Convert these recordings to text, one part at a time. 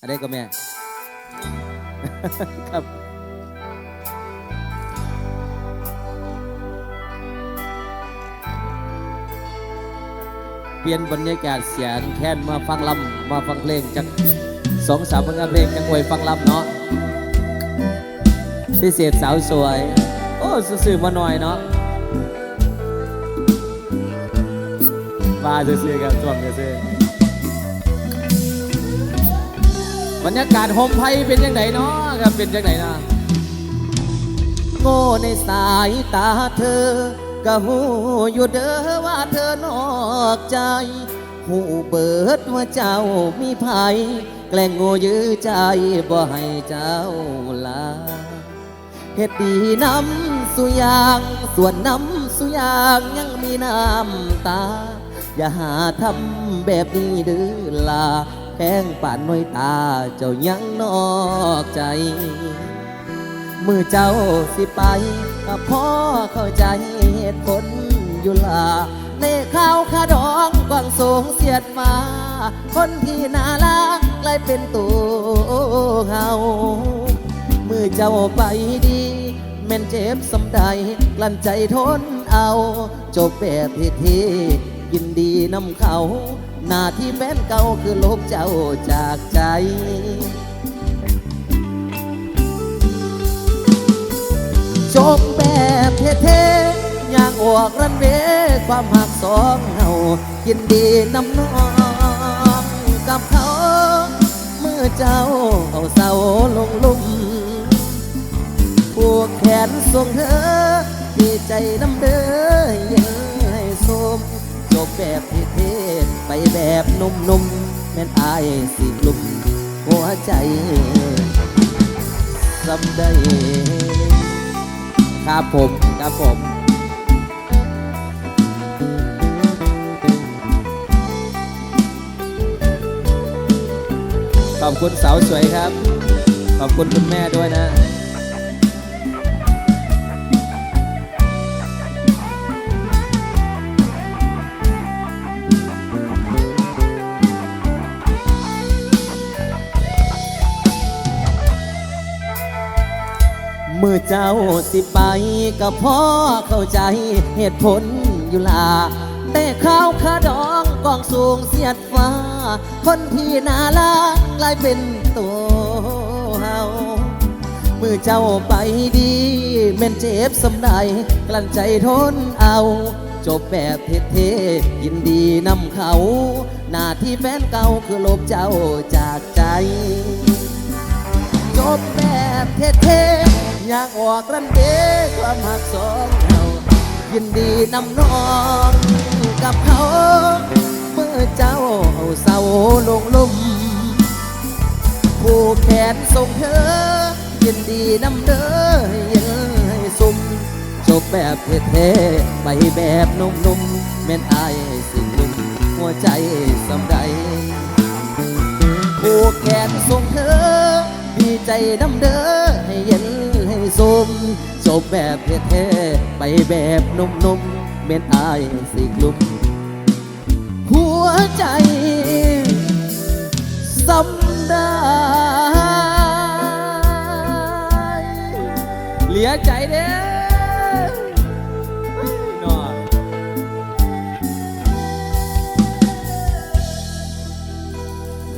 อะไรก็แม่ ครับ เปลี่ยนบรรยากาศเสียงแค้นมาฟังลำมาฟังเพลงจากสองสามผลงานเพลงจากอวยฟังลำเนาะพิเศษสาวสวย โอ้สื่อๆมาหน่อยเนาะมาซื่อๆครับจวมซื่อ บรรยากาศโฮมไพเป็นยังไงเนาะครับเป็นยังไงนะโง่ในสายตาเธอ ก็หูอยู่เด้อว่าเธอนอกใจหูเบิดว่าเจ้ามีภัยแกล้งโง่ยื้อใจบ่ให้เจ้าลาเฮ็ดดีน้ำสุยางส่วนน้ำสุยางยังมีน้ำตา อย่าหาทำแบบนี้เดื้อลา แพงป่านน้อยตาเจ้ายังนอกใจ มือเจ้าสิไปก็พ่อเข้าใจเหตุผลอยู่ลาในข้าวขาดองกวางสูงเสียดมา คนที่น่ารักกลายเป็นตัวเฮามือเจ้าไปดีแม่นเจ็บสำใดกลั้นใจทนเอา จบแบบเท่ๆยินดีนำเขา หน้าที่แฟนเก่าคือลบเจ้าจากใจจบแบบเท่ๆอย่างออกรันเวความหักสองเฮายินดีน้ำน้องกับเขา เมื่อเจ้าเอาเสาลงลุ่มผูกแขนส่งเธอดีใจน้ำเด้อยังให้สมจบแบบเท่ แบบนุ่มๆแม่นอายสิกลุ่มหัวใจสำได้ครับผมครับผมขอบคุณสาวสวยครับ ขอบคุณคุณแม่ด้วยนะ เมื่อเจ้าสิไปก็พ่อเข้าใจเหตุผลอยู่ลา แต่ข้าวขาดองกองสูงเสียดฟ้า คนที่น่ารักกลายเป็นตัวเฮาเมื่อเจ้าไปดีแม่นเจ็บสำใดกลั้นใจทนเอา จบแบบเท่ๆยินดีนำเขา หน้าที่แฟนเก่าคือลบเจ้าจากใจ จบแบบเท่ๆ อยากออกรันเดความหักสองเรายินดีนำน้องกับเขา เมื่อเจ้าเอาเสาลงลุ่มผู้แขนส่งเธอ ยินดีนำเด้อยังให้สุ่มจบแบบเท่ๆไปแบบนุ่มๆแม่นอายสิ่งลุ่มหัวใจสำใดผูกแขนส่งเธอดีใจนำเด้อให้เย็น สมจบแบบเท่ๆไปแบบนุ่มๆเม็นอายสิกลุ่มหัวใจสำได้เหลียใจเด้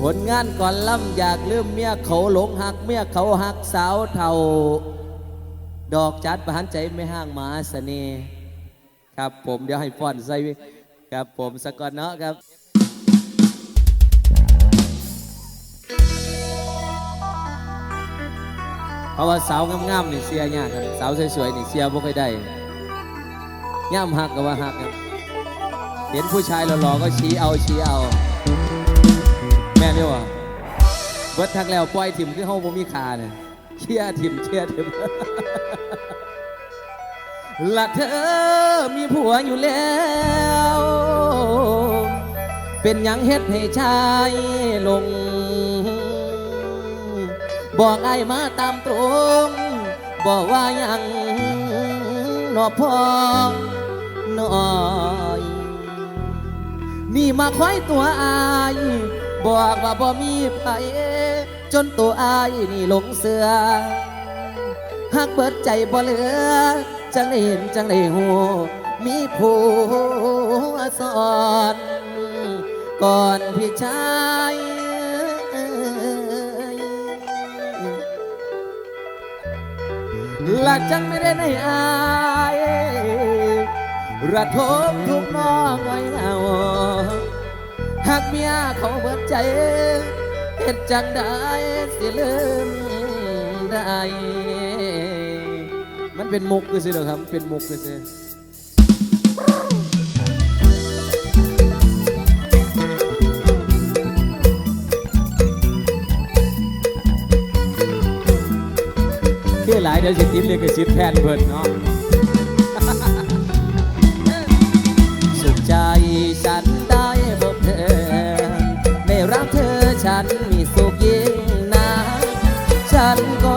ผลงานก่อนล่ำอยากลืมเมียเขาหลงหักเมียเขาหักสาวเท่า ดอกจัดประหันใจไม่ห่างหมาเสน่ห์ครับผมเดี๋ยวให้ฟ้อนใส่ครับผมสกอนเนาะครับเพราะว่าสาวงามๆนี่เสียยากครับสาวสวยๆนี่เสียบ่ค่อยได้ย่ำหักก็ว่าหักครับเห็นผู้ชายหล่อๆก็ชี้เอาชี้เอา แม่นี่วะเบิดทักแล้วปล่อยถิ่มคือเฮาบ่มีขาเนี่ย เชียร์ทิมเชียร์ทิมละเธอมีผัวอยู่แล้ว เป็นยังเฮ็ดให้ชายลง บอกไอ้มาตามตรง บอกว่ายังหนอพอหน่อยนี่มาคอยตัวอาย บอกว่าบ่มีไป จนตัวอายนี่หลงเสือหักเบิดใจบ่เหลือ จังได้เห็นจังได้หู มีผู้สอนก่อนพี่ชายหลักจังไม่ได้ในอายระทมทุกน้องไว้เอาหากเมียเขาเบิดใจ ฮ็ดจังได้สิลิมได้มันเป็นมุกคือสิหรอครับ เป็นมุกคือสิคือหลายเดี๋ยวสิติดเลยคือสิแพนเพิ่นเนาะ algo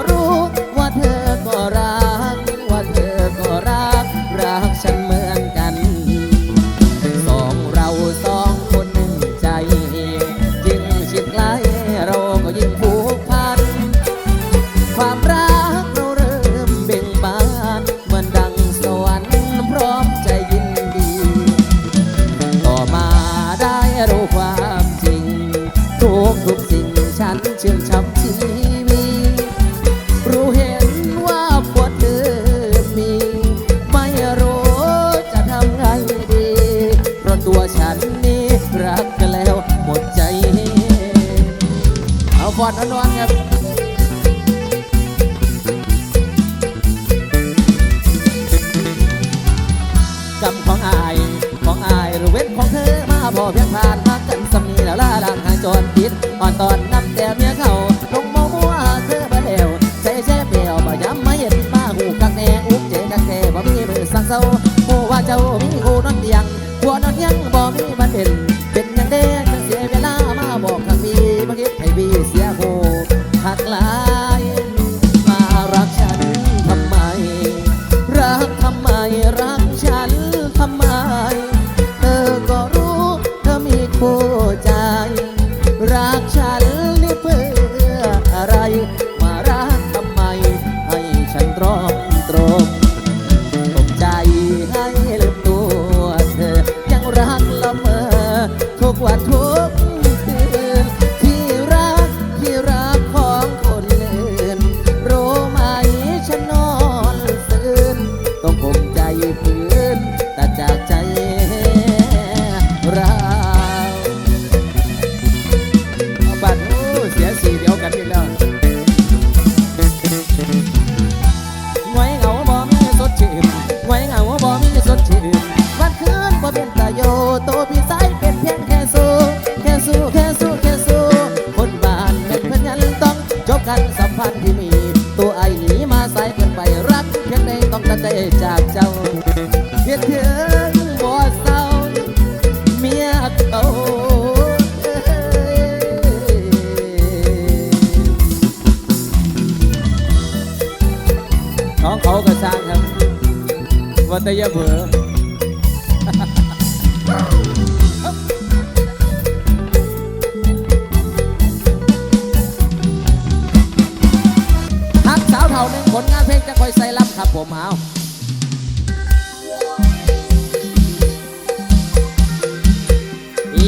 เตียงหัวนอนยัง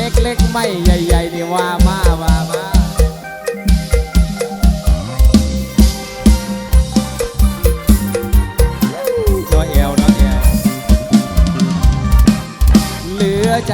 เล็กๆไม่ใหญ่ๆนี่ว่ามาว่ามาตัวเอวน้องเอวเหลือใจ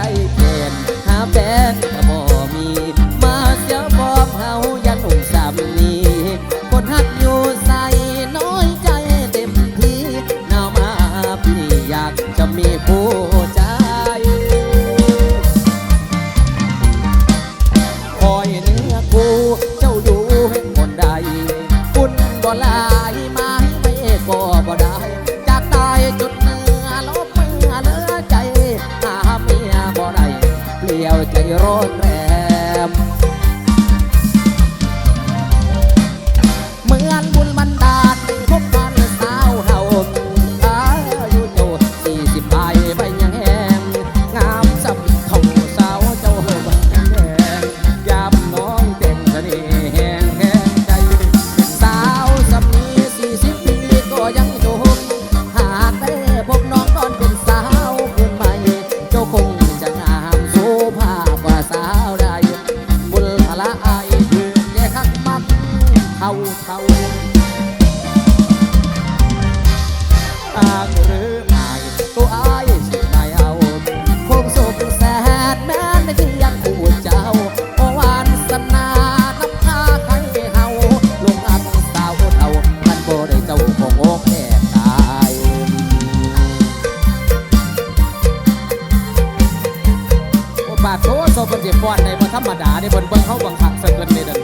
เบิ่งเขาบังคับสะเกินเลยดัน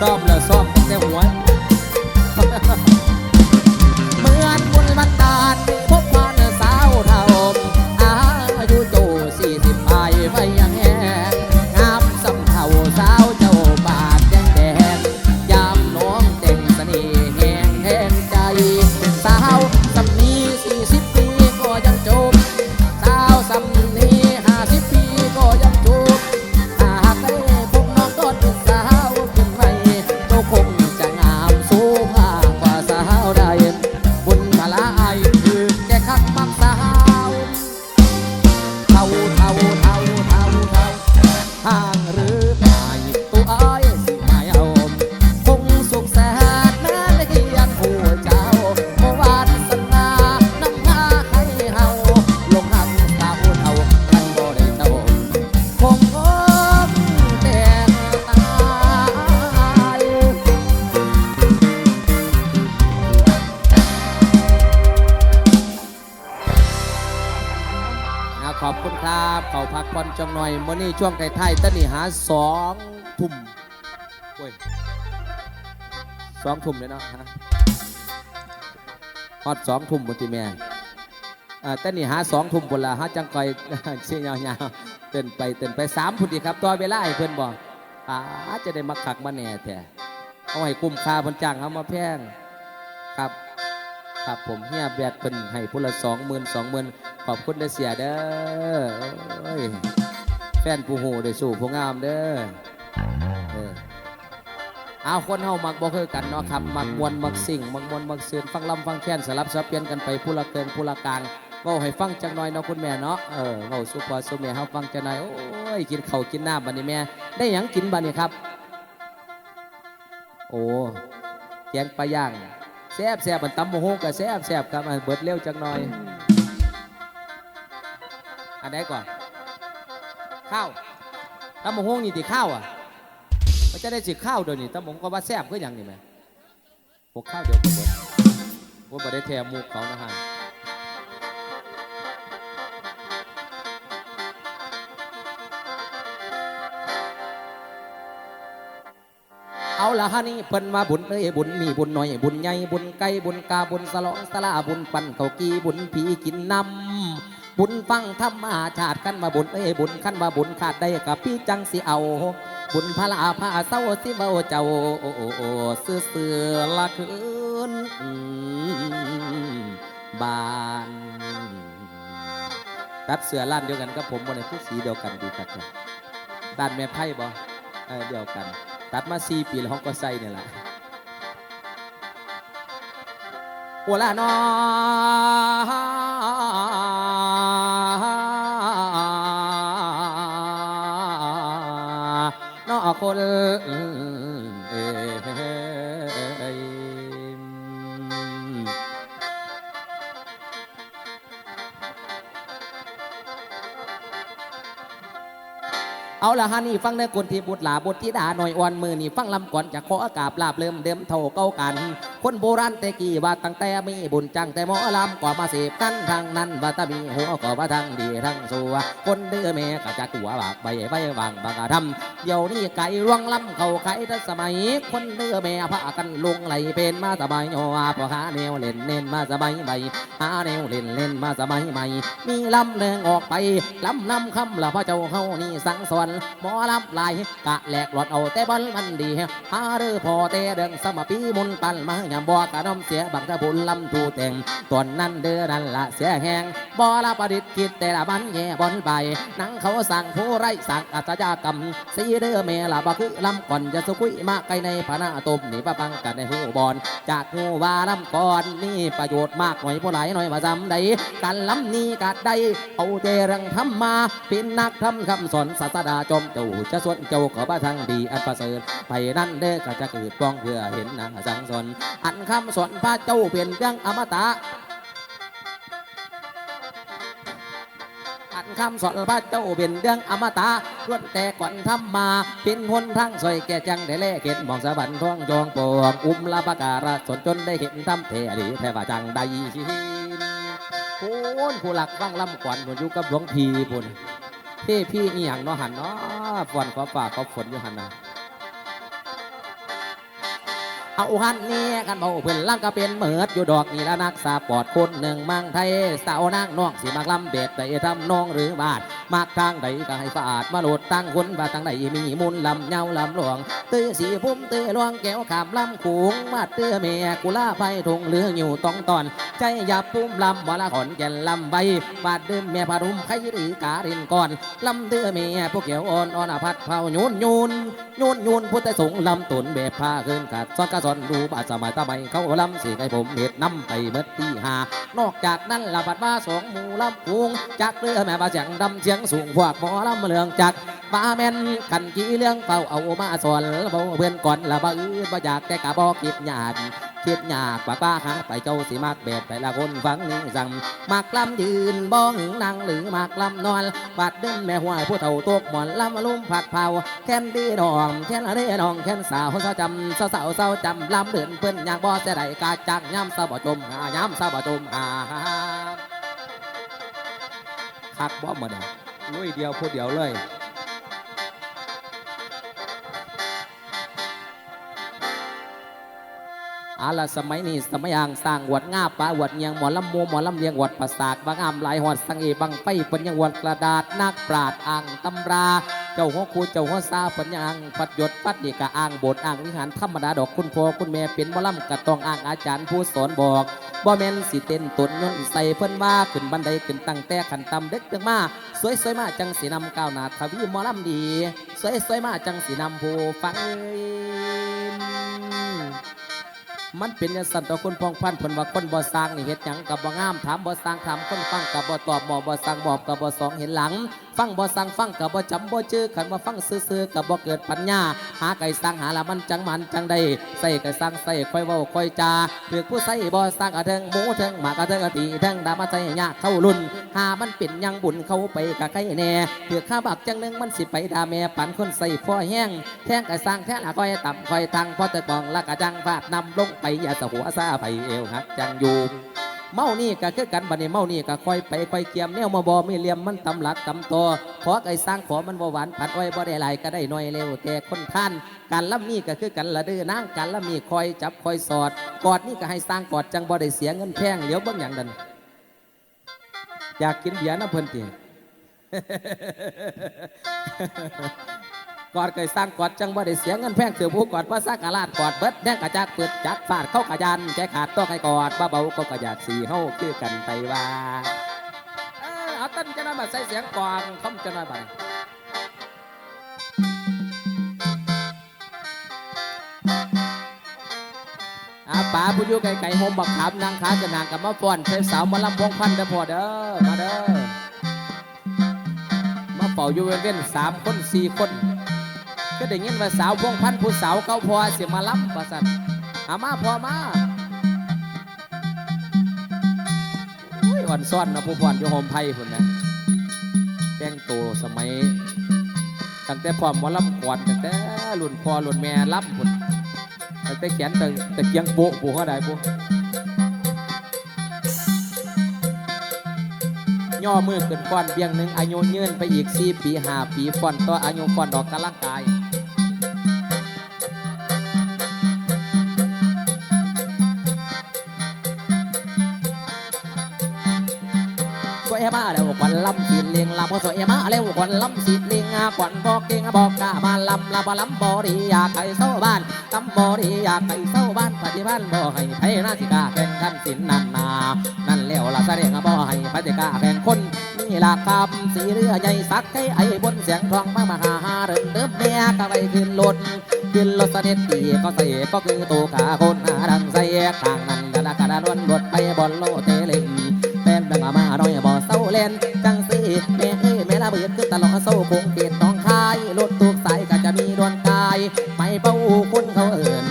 ซ่อมแล้วซ่อมแต่หัวเหมือนบุณมันดา จังหน่อยมื่อนี้ช่วงไทยๆตะนี่หาสองทุ่มโอ้ยสองทุ่มเลยเนาะฮะฮอดสองทุ่มบนทีแม่อ่าตะนี่หาสองทุ่มบนละฮะจังคอยเชี่ยวยาวๆเต้นไปเต้นไปสามพุ่นดีครับตัวเวลาให้เพื่อนบอกอาจะได้มาขักมาแหน่แท้เอาให้กุ้มคาพันจ้างเอามาแพงครับ ครับผมเฮียแบดเป็นให้พุละสองหมื่นสองหมื่นขอบคุณเด้เสียเด้อ แฟนผู้โหได้สู้ผู้งามเด้อเออเอาคนเฮามักบ่คือกันเนาะครับมักมวนมักสิ่งมักมวนมักเสือนฟังลำฟังแค้นสลับสับเปลี่ยนกันไปผู้ละเกินผู้ละกลางเว้าให้ฟังจังหน่อยเนาะคุณแม่เนาะเออเว้าสุพอสุแม่เฮาฟังจังหน่อยโอ้ยกินข้าวกินน้ำบัดนี้แม่ได้หยังกินบัดนี้ครับ โอ้แกงปลาย่างแซ่บแซ่บมันตำโมโหกับแซ่บแซ่บครับเบิดเร็วจังหน่อยอันไหนก่อน ข้าวตำโมโหนี่ติข้าวอะมันจะได้สิข้าวเดี๋ยวนี้ตำโมโหก็ว่าแซ่บก็ยังนี่ไหมพวกข้าวเดียวกันหมดว่าบ่ได้แทมมุกเขานะฮะเอาละฮะนี่เพิ่นมาบุญเอ้ยบุญมีบุญหน่อยบุญใหญ่บุญไก่บุญกาบุญสลองสลาบุญปั่นเขากีบุญผีกินน้ำ บุญฟังธรรมาชาติกันมาบุญเอ้ยบุญขั้นว่าบุญขาดได้กับพี่จังสิเอา บุญพระลาพาเศร้าสิเบาเจ้าโอ้โอ้โอ้เสือเสือละคืนอืมบานตัดเสือล้านเดียวกันกับผมบนในผู้สีเดียวกันดีครันด้านแม่ไพ่บออเดียวกัน ตัดมาสี่ปีแล้วห้องก็ใส่เนี่ยแหละโอลานอ ละฮะนี่ฟังในกลที่บุตรหลาบุตรธิดาหน่อยอ่อนมือนี่ฟังลำก่อนจะขออากาศลาบเริ่มเดิมเท่าเก่ากัน คนโบราณแต่กี้ว่าตั้งแต่มีบุญจังแต่หมอลำก็มาเสพกันทางนั้นว่าตามีหัวก็ว่าทางดีทางสัวคนเดือแม่ก็จะตัวบากใบใบวางบางกระทำเดี๋ยวนี้ไก่ร่วงลำเขาไข่ทัสมัย คนเดือแม่พากันลงไหลเป็นมาสบายโยอาพอหาแนวเล่นเล่นมาสบายใบหาแนวเล่นเล่นมาสบายใหม่มีลำเลืองออกไปลำนำคำละพระเจ้าเฮานี่สังสอนหมอลำลายกะแหลกหลอดเอาแต่บอลมันดีหาเรือพอแต่เดิงสมปีมุนปันมายามบอกะน้ำเสียบังตะบุญลำทูแต่งตอนนั้นเดือนันละเสียแหงบอละประดิษฐ์คิดแต่ละมันแย่บอนไปหนังเขาสั่งผู้ไรสั่งอัศจากรรมสีเด้อเมละบ่คือลำก่อนจะสุกุยมาไกลในพนาตมนี่ปะปังกันในหูบอลจากหูว่าลำก่อนนี่ประโยชน์มากหน่อยผู้หลหน่อยมาจำได้การลำนี้กัดได้เอาเจรังทำมาเป็นนักทำคำสอนศาสดาจอมเจ้าจะส่วนเจ้าขอพระทางดีอันประเสริฐไปนั่นเด้อก็จะเกิดป้องเพื่อเห็นนางสังสนอันคำสอนพระเจ้าเปลี่ยนเรื่องอมตะอันคำสอนพระเจ้าเป็นเรื่องอมตะล้วนแต่ก่อนทำมาเป็นหนทางสวยแก่จังได้แลเห็นมองสะบันท้องจองปวงอุ้มลาปการะสนจนได้เห็นทำเทดีแทว่าจังได้โอนผู้หลักฟังลำก่อนผมอยู่กับหลวงพีบุญ เท่พี่อีหยังเนาะหันเนาะฝนขอฝากขอฝนอยู่หันนะเอาหันนี่กันเอาเพื่อนล่างก็เป็นเหมือดอยู่ดอกนี่ละนักสาปอดคนหนึ่งมังไทยสาวนางน้องสีมากลำเบ็ดแต่ทำน้องหรือบาด มากทางใดก็ให้ฝาดมาโหลดตั้งคนว่าทางใดมีมุนลำเงาลำหลวงเตื้อสีพุ่มเตื้อลวงแก้วขามลำขูงมาเตื้อเมียกุลาไฟทงเหลืออยู่ต้องตอน ใจย่าปุ่มลำวลาขอนแก่นลำใบบาดดื่มแม่พารุมไข่หรือกาเรินก่อนลำเตื้อเมียพวกเกี่ยวอ่อนอ่อนพัดเผาโยนโยนนูนยูนพุทธสงฆ์ลำตุนแบบผ้าขึ้นกัดซ้อนกระสอนดูบาดสมัยตะไบเขาลำสีให้ผมเห็ดน้ำไปเมื่อตีหานอกจากนั้นละบัดว่าสองหมู่ลำพุงจากเรือแม่บาเสียงดำเสียงสูงพวกหมอลำเลืองจักบาแม่นกันจีเรื่องเป่าเอามาสอนเบาเพื่อนก่อนละบ่อื่นบ่อยากแต่กะบอกคิดหยาดคิดยากกว่าป้าหาไปเจ้าสิมากแบบแต่ละคนฟังนี่สั่งมากลำยืนบ้องนั่งหรือมากลำนอนบาดเดินแม่หวยผู้เฒ่าตกหมอนลำลุ่มผัดเผาแค่นดีดองแค่นอะไรดองแค่นสาวสาวจำสาวสาวสาวจำลำเดินเปิ้นอยากบ่เสียดกาจักย้ำสาวบ่จมหาย้ำสาวบ่จมหาคักบ่หมดอะ ลุยเดียวพูดเดียวเลยอาละสมัยนี้สมัยอ่างสร้างวัดง่าปลาวัดเงียงหมอลำมูหมอลำเลียงวัดประสาทบางอามหลายหอดสังเอบังไฟปัญญวัดกระดาษนักปราดอ่างตำรา เจ้าหัวคูเจ้าหัวซาปัญญาอ่างปัดยศปัดดีกะอ่างโบทอ่างวิหารธรรมดาดอกคุณพ่อคุณแม่เป็นมะลำกะต้องอ่างอาจารย์ผู้สอนบอกบ่แม่นสิเต้นตนยนต์ใส่เพิ่นว่าขึ้นบันไดขึ้นตั้งแต่ขันตำเด็กจังมา สวยสวยมาจังสีนำก้าวหนาทวีมอลำดี สวยสวยมาจังสีนำผู้ฟัง มันเป็นอย่างสันต่อคนพองพันผลว่าคนบ่สร้างนี่เฮ็ดหยังกับบ่งามถามบ่สร้างถามคนฟังกับบ่ตอบหมอบ่สร้างหมอบกับบ่สองเห็นหลัง ฟังบ่สร้างฟังกับบ่จำบ่จื้อขันว่าฟังซื่อๆกับบ่เกิดปัญญา หาไก่สร้างหาละมันจังมันจังได้ใส่ไก่สร้างใส่ค่อยเว้าค่อยจาเพื่อผู้ใส่บ่สร้างอะเทิงหมูเทิงหมากอะเทิงอะตีเทิงดามาใส่ยากเข้ารุ่น หามันเป็นยังบุญเขาไปกะไข่แน่เพื่อข้าบักจังนึงมันสิไปด่าแม่ปันคนใส่พ่อแห้งแท่งกะสร้างแท่ละก้อยต่ำก้อยทังพอตะกองละกะจังฟาดนำลงไปอย่าสะหัวซาไปเอวหักจังอยู่เมานี่ก็คือกันบัดนี้เมานี่ก็ค่อยไปค่อยเกียมแนวมาบอมีเหลี่ยมมันตำหลักตำตัวขอไก่สร้างขอมันบ่หวานผัดอ้อยบ่ได้หลายก็ได้น้อยเร็วแต่คนท่านการล่ำนี่ก็คือกันละเดือนางการล่ำนี่คอยจับคอยสอดกอดนี่ก็ให้สร้างกอดจังบ่ได้เสียเงินแพงเหลียวเบิ่งอย่างนั้น อยากกินเบียร์นะเพิ่นติกอดเคยสร้างกอดจังบ่ได้เสียเงินแพงเสือผู้กอดภาษากาลาดกอดเบิดแดงกระจากเปิดจักฟาดเข้ากระยันแกขาดต้องให้กอดบ้าเบาก็กระยาดสีเฮาคือกันไปว่าเอาต้นจะน่ามาใส่เสียงกวางคำจะน่าบัน ป๋าผู้อยู่ไก่ไก่โฮมบักขามนางขาจะนางกับมาฟ้อนเพชรสาวมาลำวงพันเด้อพ่อเด้อมาเด้อมาเป่าอยู่เว้นสามคนสี่คน ก็ได้ยินว่าสาวพวงพันผู้สาวเก้าพอเสียมาลำประสันอามาพอมาอุ้ยอ่อนซ่อนนะผู้พรอยู่โฮมไพ่พุ่นนะแต่งตัวสมัยตั้งแต่พ่อมอลำกวดตั้งแต่รุ่นพ่อรุ่นแม่ลำพุ่น ได้แต่เขียนตั้งแต่เกียงโบะผู้เขาได้ผู้ย่อมือขึ้นฟ้อนเบียงหนึ่งอายุยืนไปอีกสี่ปีห้าปีฟ้อนต่ออายุฟ้อนดอกกำลังกาย มาแล้วก่อนลำสิเลียงลำพอสวยมาแล้วก่อนลำสิเลียงก่อนบอกเก่งบอกกล้ามาลำลำลำบ่ดีอยากให้เศร้าบ้านลำบ่ดีอยากให้เศร้าบ้านปฏิบัติบ่ให้ไผนาสิกาแข่งขันสินนันนานั่นแล้วล่ะแสดงบ่ให้ปฏิกาแข่งคนนี่ล่ะคำสีเรือใหญ่สักให้ไอ้บนเสียงทองมามาหาหาเดินเดิมแม่ก็ไปขึ้นรถขึ้นรถเสด็จตีก็ใส่ก็คือตัวขาคนหาดังใส่ทางนั้นกระดากระดาล้วนรถไปบอลโลเต อยบ่เศร้าเล่นจังสิแม่เอ้ยแม่ละเบิดคือตลอดเศร้าคงเกตต้องคายรถตุกสายก็จะมีดวนกาย ไม่เป้าคุณเขาเอิญ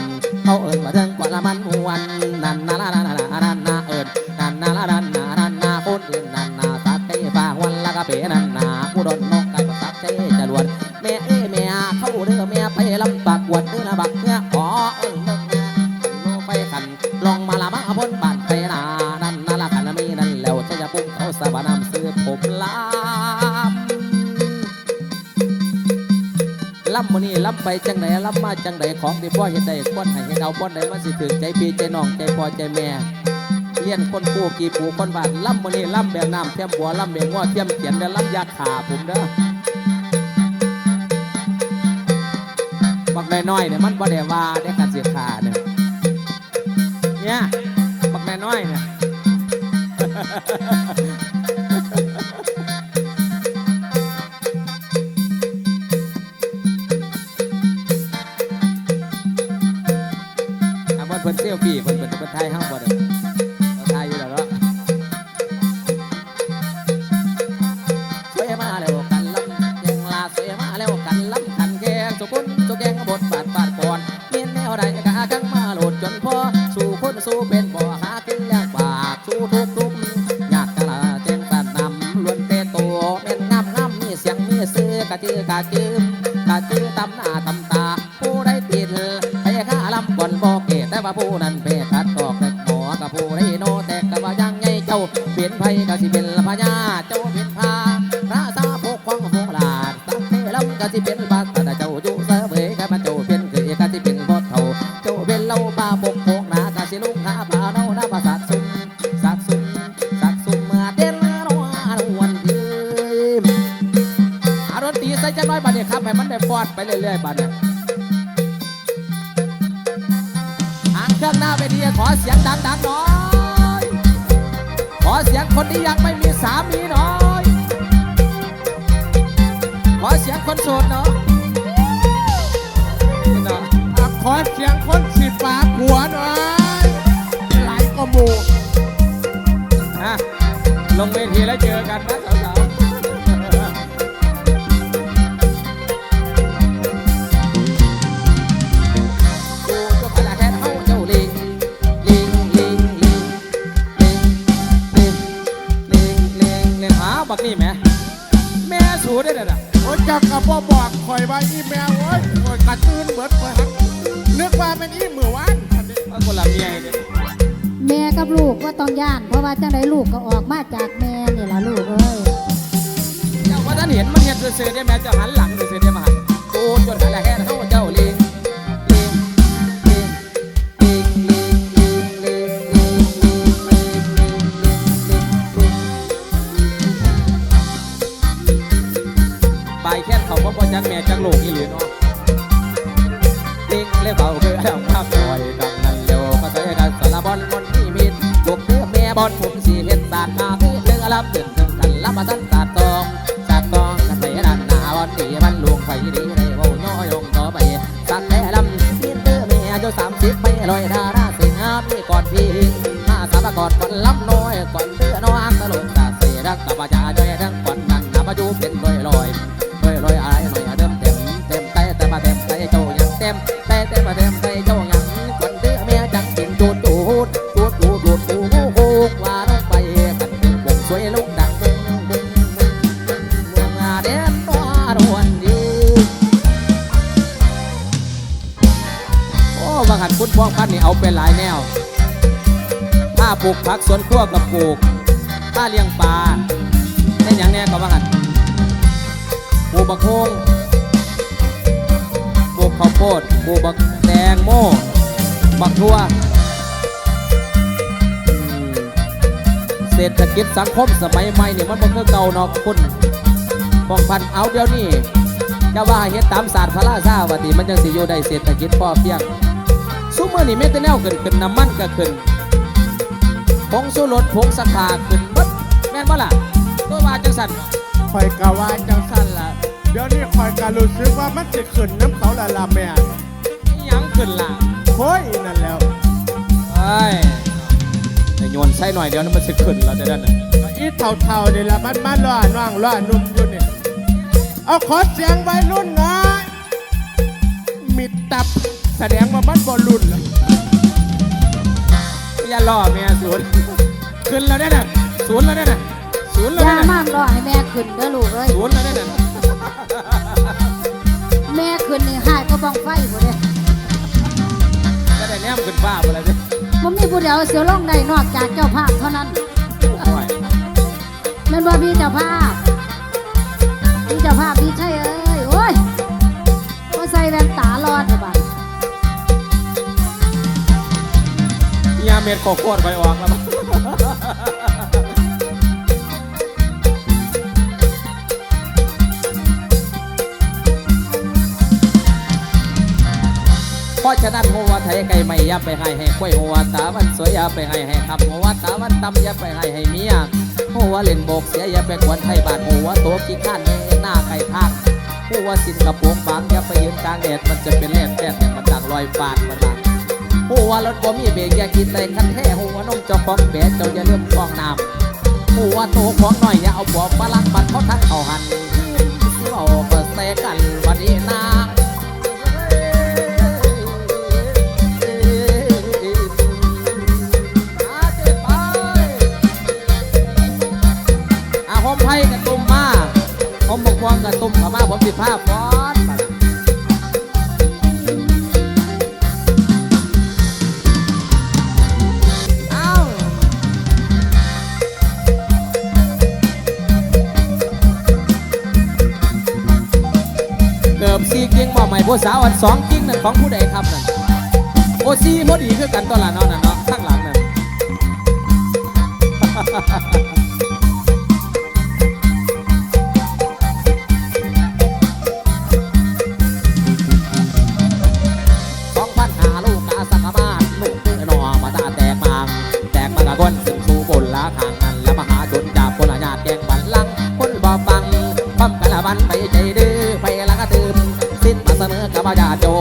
เขาเอิญว่าเรื่องกว่าละมันมวนนั่นนาละนานานานาเอิญนั่นนาละนานานานาคนอื่นนั่นนาสักไก่ฝาวันละกะเปนั่นนาผู้ดนนกไก่สักไก่จรวดแม่เอ้ยแม่เข้าเด้อแม่ไปลำปากวดเด้อละบักเนื้อขอเอิญเบิ่งแม่โลไปขันลองมาละมาพ้นปั่นำมื้อนี้ล่ำไปจังไหนล่ำมาจังไหนของที่พ่อเฮ็ดได้คนให้เฮ็ดเอาบ่ได้มันสิถึงใจพี่ใจน้องใจพ่อใจแม่เลี้ยนคนปู่กี่ปู่คนบ้านล่ำมื้อนี้ล่ำแบบน้ำเทียมบัวล่ำแบบง้อเทียมเขียนเด้อล่ำยาขาผมเด้อบักน้อยๆเนี่ยมันบ่ได้ว่าได้การเสียขาเนี่ยเนี่ยบักน้อยๆเนี่ย lắm คนที่ยังไม่มีสามีหน่อย ขอเสียงคนโสดเนาะนี่เนาะขอเสียงคนสิปากหัวหน่อยไหลก็บูนะลงเวทีแล้วเจอกันนะ ว่าอีแมวโอ้ยโอ้ยกระตื้นเบิดเลยครับนึกว่าเป็นอีเมือวานอันนี้ว่าคนละเมียเนี่ยแม่กับลูกว่าต้องย่าน เพราะว่าจังไดลูกก็ออกมาจากแม่นี่ล่ะลูกเอ้ยเจ้าว่าท่านเห็นมันเห็นเสือได้ไหมเจ้าหันหลังเสือได้มาโอ้จนหันละแค่เข ปลูกผักสวนครัวกับปลูกถ้าเลี้ยงปลาเป็นอย่างแน่ก็บางหันปลูกบักฮงปลูกข้าวโพดปลูกบักแตงโมบักทั่วเซรษฐกิจสังคมสมัยใหม่เนี่ยมันบ่คือเก่าเนาะคุณป้องพันเอาเดี๋ยวนี้จะว่าเฮ็ดตามศาสตร์พระราชาว่าติมันจังสิอยู่ได้เศรษฐกิจพอเพียงซุมื้อนี้แม้แต่แนวขึ้นขึ้นน้ำมันก็ขึ้น ผงชูรสผงสักผ้าขึ้นเบิดแม่นบ่ล่ะตัวว่าจังซั่นคอยกะว่าจังสั้นละเดี๋ยวนี้คอยกะรู้สึกว่ามันจะขึ้นน้ำเขาละละแม่อิหยังขึ้นล่ะโค้ยนั่นแล้วเอ้ยแต่โยนใส่หน่อยเดี๋ยวนั้นมันสิขึ้นแล้วจะได้น่ะอีเท่าๆนี่ละมันมาล่อน้องล่อนุ่มอยู่นี่เอาขอเสียงวัยรุ่นหน่อยมิดตับแสดงว่ามันบอลรุ่นละ อย่าล่อแม่ศูนย์ขึ้นแล้วได้น่ะศูนย์แล้วได้น่ะศูนย์แล้วอได้ย่าน่ะมากรอให้แม่ขึ้นเด้อลูกเอ้ยศูนย์แล้วได้น่ะแม่ขึ้นนี่หายก็บ้องไฟบ่เด้ก็ได้แนมขึ้นฟ้าไปเลยเนี่ยบ่มีผู้เดียวเสียวลงได้นอกจากเจ้าภาพเท่านั้นโอ้ย แม่นบ่มีเจ้าภาพ เม็ดโคโค่ไปออกแล้วเพราะฉะนั้นหัวไทยไก่ไม่ย่าไปให้ให้กล้วยหัวตาวันสวยย่าไปให้ให้คำหัวตาวันตำย่าไปให้ให้เมียหัวเล่นโบกเสียย่าไปกวนไทยบาดหัวตัวขี้ข้านหน้าไก่พากหัวสินกระโปรงบางย่าไปยืนกลางแดดมันจะเป็นแล่นแป้นเนี่ยมันดังลอยฟาดมันมา หัวรถบ่มีเบรกอย่ากินเลยคันแท้หัวนมเจ้าของแบดเจ้าอย่าเลือมฟองน้ำหัวโตของหน่อยอย่าเอาบ่มาลักบันเขาทั้งเขาหันสิเอาก็เสกันวันนี้นาอาหอมไผ่กับตุ่มมาหอมบกวางกับตุ่มเข้ามาผมสิผ้าฟ้อ กือบสี่กิ้งบ่ใหม่ผู้สาวอันสองกิ้งนั่นของผู้ใดครับนั่นโอซี่พอดีคือกันตัวละนาะนั่นเนาะ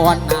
กับญาติโจรหน้าโนนหน้า า